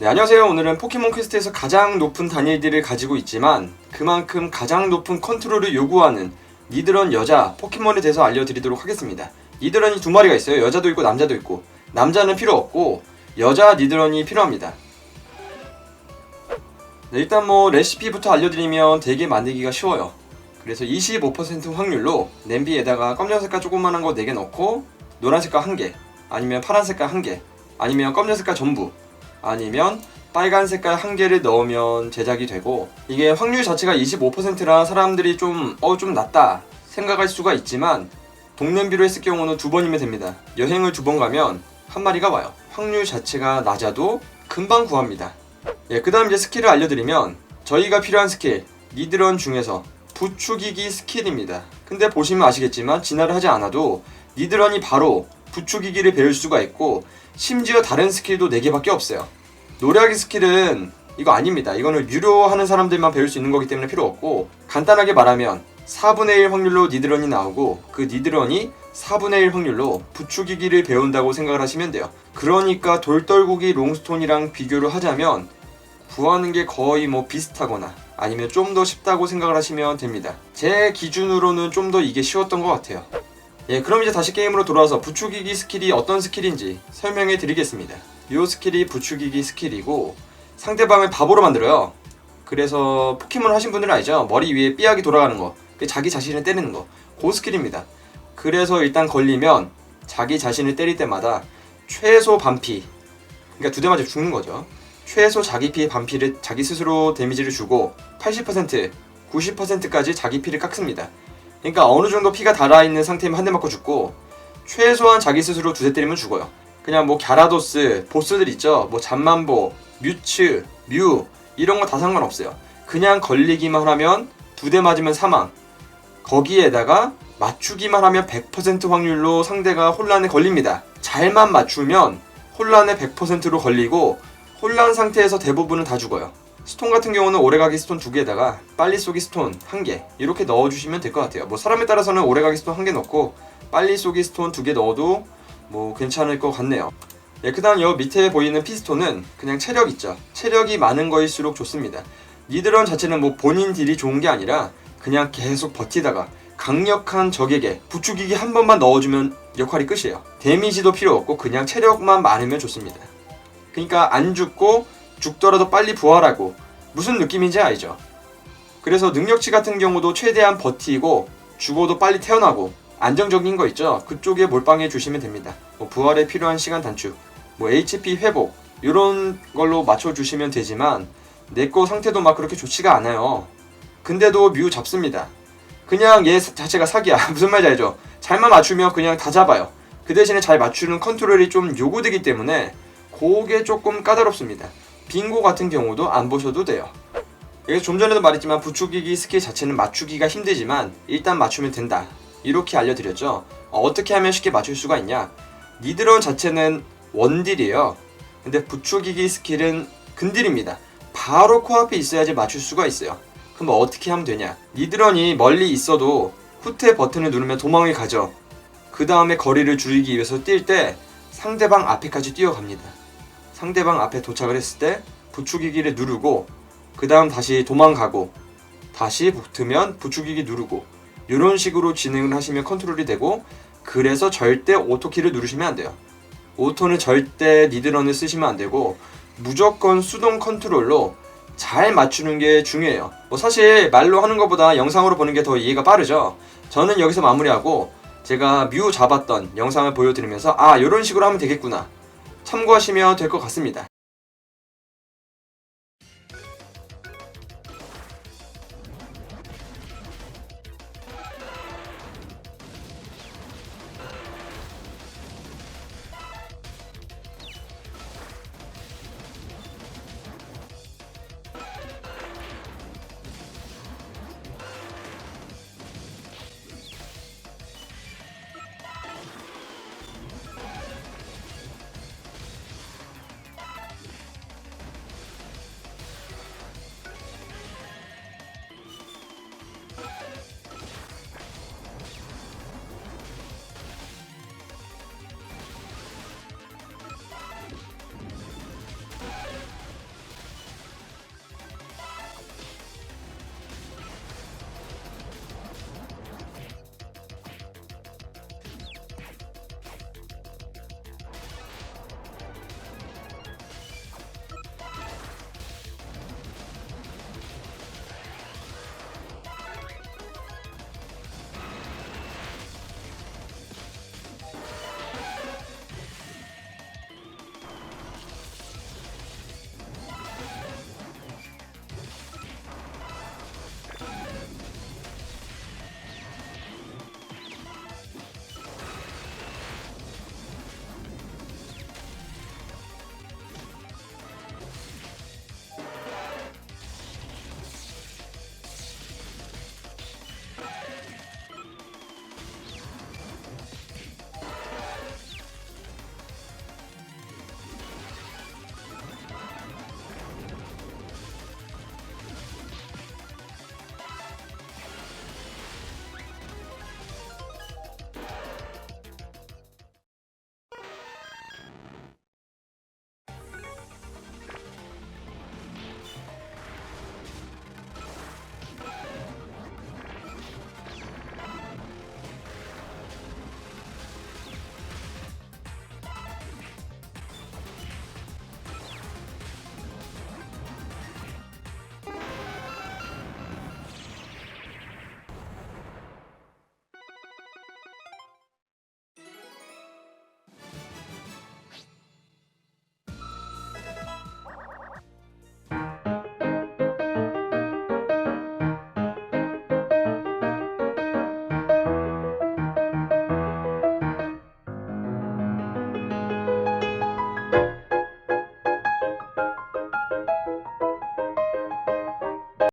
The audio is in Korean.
네, 안녕하세요. 오늘은 포켓몬 퀘스트에서 가장 높은 단일들을 가지고 있지만 그만큼 가장 높은 컨트롤을 요구하는 니드런 여자 포켓몬에 대해서 알려드리도록 하겠습니다. 니드런이 두 마리가 있어요. 여자도 있고 남자도 있고 남자는 필요 없고 여자 니드런이 필요합니다. 네, 일단 뭐 레시피부터 알려드리면 되게 만들기가 쉬워요. 그래서 25% 확률로 냄비에다가 검정 색깔 조그만한 거 4개 넣고 노란 색깔 1개 아니면 파란 색깔 1개 아니면 검정 색깔 전부 아니면 빨간 색깔 한 개를 넣으면 제작이 되고 이게 확률 자체가 25%라 사람들이 좀어좀 낮다 생각할 수가 있지만 동년비로 했을 경우는 두 번이면 됩니다. 여행을 두 번 가면 한 마리가 와요. 확률 자체가 낮아도 금방 구합니다. 예, 그 다음 이제 스킬을 알려드리면 저희가 필요한 스킬 니드런 중에서 부추기기 스킬입니다. 근데 보시면 아시겠지만 진화를 하지 않아도 니드런이 바로 부추기기를 배울 수가 있고 심지어 다른 스킬도 4개밖에 없어요. 노래하기 스킬은 이거 아닙니다. 이거는 유료하는 사람들만 배울 수 있는 거기 때문에 필요 없고 간단하게 말하면 4분의 1 확률로 니드런이 나오고 그 니드런이 4분의 1 확률로 부추기기를 배운다고 생각을 하시면 돼요. 그러니까 돌떨구기 롱스톤이랑 비교를 하자면 구하는 게 거의 뭐 비슷하거나 아니면 좀 더 쉽다고 생각을 하시면 됩니다. 제 기준으로는 좀 더 이게 쉬웠던 것 같아요. 예, 그럼 이제 다시 게임으로 돌아와서 부추기기 스킬이 어떤 스킬인지 설명해 드리겠습니다. 이 스킬이 부추기기 스킬이고 상대방을 바보로 만들어요. 그래서 포켓몬 하신 분들은 알죠? 머리 위에 삐약이 돌아가는 거. 그 자기 자신을 때리는 거. 그 스킬입니다. 그래서 일단 걸리면 자기 자신을 때릴 때마다 최소 반피. 그러니까 두 대 맞아 죽는 거죠. 최소 자기 피의 반피를 자기 스스로 데미지를 주고 80%, 90%까지 자기 피를 깎습니다. 그러니까 어느 정도 피가 달아있는 상태면 한 대 맞고 죽고 최소한 자기 스스로 두대 때리면 죽어요. 그냥 뭐 갸라도스, 보스들 있죠. 뭐 잠만보, 뮤츠, 뮤 이런 거 다 상관없어요. 그냥 걸리기만 하면 두 대 맞으면 사망. 거기에다가 맞추기만 하면 100% 확률로 상대가 혼란에 걸립니다. 잘만 맞추면 혼란에 100%로 걸리고 혼란 상태에서 대부분은 다 죽어요. 스톤 같은 경우는 오래가기 스톤 두 개에다가 빨리 쏘기 스톤 한 개 이렇게 넣어주시면 될 것 같아요. 뭐 사람에 따라서는 오래가기 스톤 한 개 넣고 빨리 쏘기 스톤 두 개 넣어도 뭐 괜찮을 것 같네요. 예, 그 다음 여 밑에 보이는 피스톤은 그냥 체력 있죠. 체력이 많은 거일수록 좋습니다. 니드런 자체는 뭐 본인 딜이 좋은 게 아니라 그냥 계속 버티다가 강력한 적에게 부추기기 한 번만 넣어주면 역할이 끝이에요. 데미지도 필요 없고 그냥 체력만 많으면 좋습니다. 그러니까 안 죽고 죽더라도 빨리 부활하고 무슨 느낌인지 알죠? 그래서 능력치 같은 경우도 최대한 버티고 죽어도 빨리 태어나고 안정적인 거 있죠? 그쪽에 몰빵해 주시면 됩니다. 뭐 부활에 필요한 시간 단축, 뭐 HP 회복 이런 걸로 맞춰 주시면 되지만 내 거 상태도 막 그렇게 좋지가 않아요. 근데도 뮤 잡습니다. 그냥 얘 자체가 사기야. 무슨 말인지 알죠? 잘만 맞추면 그냥 다 잡아요. 그 대신에 잘 맞추는 컨트롤이 좀 요구되기 때문에 그게 조금 까다롭습니다. 빙고 같은 경우도 안 보셔도 돼요. 여기서 좀 전에도 말했지만 부추기기 스킬 자체는 맞추기가 힘들지만 일단 맞추면 된다. 이렇게 알려드렸죠. 어, 떻게 하면 쉽게 맞출 수가 있냐? 니드런 자체는 원딜이에요. 근데 부추기기 스킬은 근딜입니다. 바로 코앞에 있어야지 맞출 수가 있어요. 그럼 어떻게 하면 되냐? 니드런이 멀리 있어도 후퇴 버튼을 누르면 도망을 가죠. 그 다음에 거리를 줄이기 위해서 뛸 때 상대방 앞에까지 뛰어갑니다. 상대방 앞에 도착을 했을 때 부추기기를 누르고 그 다음 다시 도망가고 다시 붙으면 부추기기 누르고 이런 식으로 진행을 하시면 컨트롤이 되고 그래서 절대 오토키를 누르시면 안 돼요. 오토는 절대 니드런을 쓰시면 안 되고 무조건 수동 컨트롤로 잘 맞추는 게 중요해요. 뭐 사실 말로 하는 것보다 영상으로 보는 게 더 이해가 빠르죠. 저는 여기서 마무리하고 제가 뮤 잡았던 영상을 보여드리면서 아 이런 식으로 하면 되겠구나 참고하시면 될 것 같습니다.